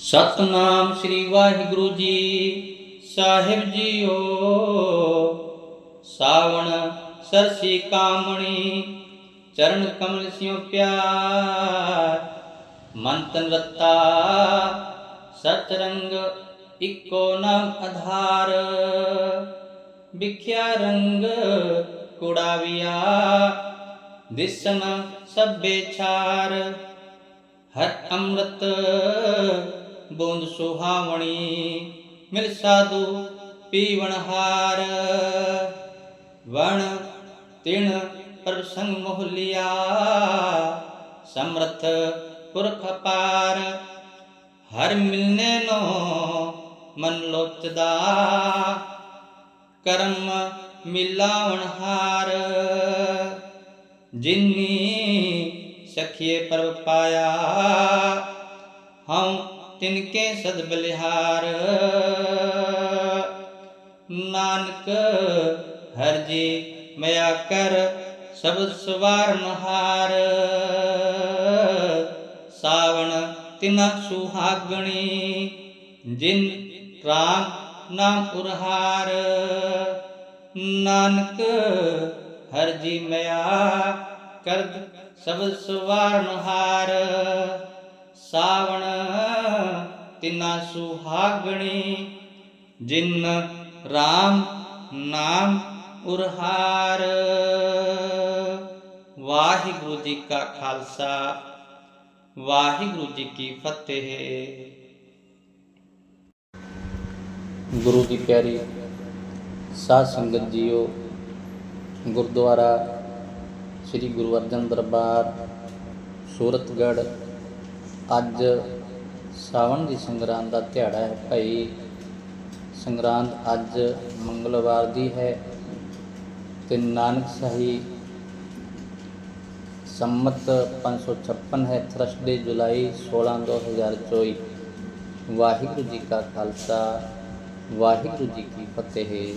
ਸਤਨਾਮ ਸ੍ਰੀ ਵਾਹਿਗੁਰੂ ਜੀ। ਸਾਹਿਬ JIO, ਸਾਵਣ ਸਰਸੀ ਕਾਮਣੀ, ਚਰਨ ਕਮਲ ਸਿਓ ਪਿਆਰ ਮਨ ਤਨ ਰਤਾ ਸਤਰੰਗ ਇੱਕੋ ਨਾਮ ਆਧਾਰ। ਵਿਖਿਆ ਰੰਗ ਕੁੜਾਵਿਆ ਦਿਸਨ ਸਭੇ ਛਾਰ, ਹਰ ਅੰਮ੍ਰਿਤ ਬੂੰਦ ਸੁਹਾਵਣੀ ਮਿਲ ਸਾਧੂ ਪੀਵਣ ਹਾਰ। ਵਣ ਤਿਣ ਪ੍ਰਸੰਗ ਮੋਹ ਸਮਰਥ ਪੁਰਖ ਪਾਰ। ਹਰ ਮਿਲਨੇ ਨੋ ਮਨ ਲੋਚਦਾ, ਕਰਮ ਮਿਲਾਵਣ ਹਾਰ। ਜਿਨੀ ਸਖੀਏ ਪਰਵ ਪਾਇਆ, ਹਉ ਤਿਨਕੇ ਸਦ ਬਲਿਹਾਰ। ਨਾਨਕ, ਹਰ ਜੀ ਮਿਆ ਕਰ, ਸਬਦ ਸਵਾਰ ਹਾਰ ਸਾਵਣ ਤਿਨਾ ਸੁਹਾਗਣੀ, ਜਿਨ ਰਾਮ ਨਾਮ ਉਰਹਾਰ। ਨਾਨਕ, ਹਰ ਜੀ ਮਿਆ ਕਰਦ, ਸਬਦ ਸਵਾਰ ਹਾਰ ਸਾਵਣ ਤਿਨਾ ਸੁਹਾਗਣੀ, ਜਿਨ ਰਾਮ ਨਾਮ ਉਰਹਾਰ। ਵਾਹਿਗੁਰੂ ਜੀ ਕਾ ਖਾਲਸਾ, ਵਾਹਿਗੁਰੂ ਜੀ ਕੀ ਫਤਿਹ। ਗੁਰੂ ਦੀ ਪਿਆਰੀ, ਸਾਧ ਸੰਗਤ ਜੀਓ, ਗੁਰਦੁਆਰਾ ਸ੍ਰੀ ਗੁਰੂ ਅਰਜਨ ਦਰਬਾਰ, ਸੂਰਤਗੜ੍ਹ, ਅੱਜ ਸਾਵਣ ਦੀ ਸੰਗਰਾਂਦ ਦਾ ਦਿਹਾੜਾ ਹੈ। ਭਾਈ ਸੰਗਰਾਂਦ ਅੱਜ ਮੰਗਲਵਾਰ ਦੀ ਹੈ ਤੇ ਨਾਨਕ ਸਾਹੀ ਸੰਮਤ 556 ਹੈ, ਥਰਸਡੇ ਜੁਲਾਈ 16 2024 ਵਾਹਿਗੁਰੂ ਜੀ ਕਾ ਖਾਲਸਾ, ਵਾਹਿਗੁਰੂ ਜੀ ਕੀ ਫਤਿਹ।